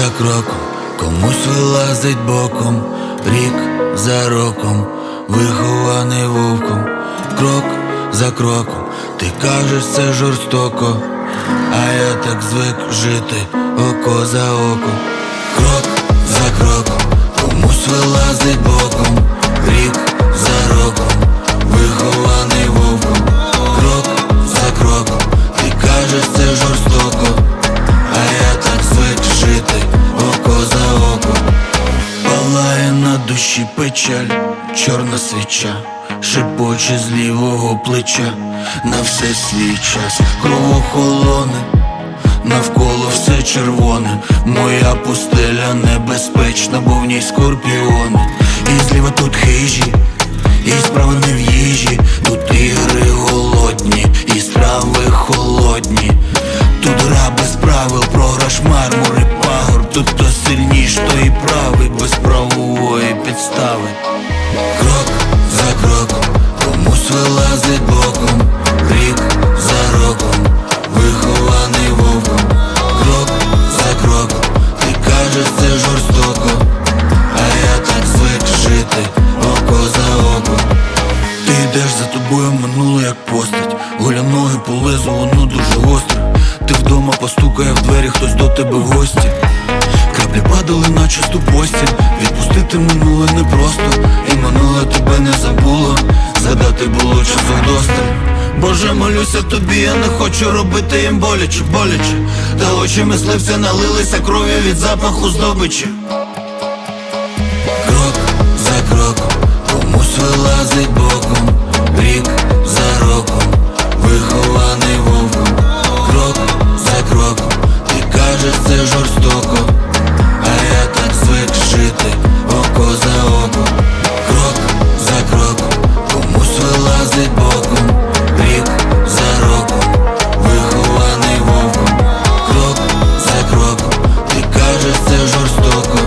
за кроком, комусь вилазить боком, рік за роком, вихований вовком, крок за кроком, ти кажеш це жорстоко, а я так звик жити око за око, крок душі печаль, чорна свіча, шепоче з лівого плеча, на все свій час, кров охолоне, навколо все червоне, моя пустеля небезпечна, бо в ній скорпіони, і зліва тут хижі, і справа не в їжі, тут ігри голодні, і страви холодні. Тут гра без правил, програш мармур і пагорб Тут хто сильніш, то і правий, без правової підстави. Крок за кроком, комусь вилазить боком Рік за роком, вихований вовком. Крок за кроком, ти кажеш це жорстоко А я так звик жити, око за око. Ти йдеш за тобою минуло як постать. Гуля ноги по воно дуже гостре Ти вдома постукає в двері, хтось до тебе в гості. Краплі падали на чисту постіль Відпустити минуле непросто І минуле тебе не забуло. Згадати було часу вдосталь. Боже, молюся тобі, я не хочу робити їм боляче, боляче. Та очі мисливця налилися кров'ю від запаху здобичі gusto. gusto.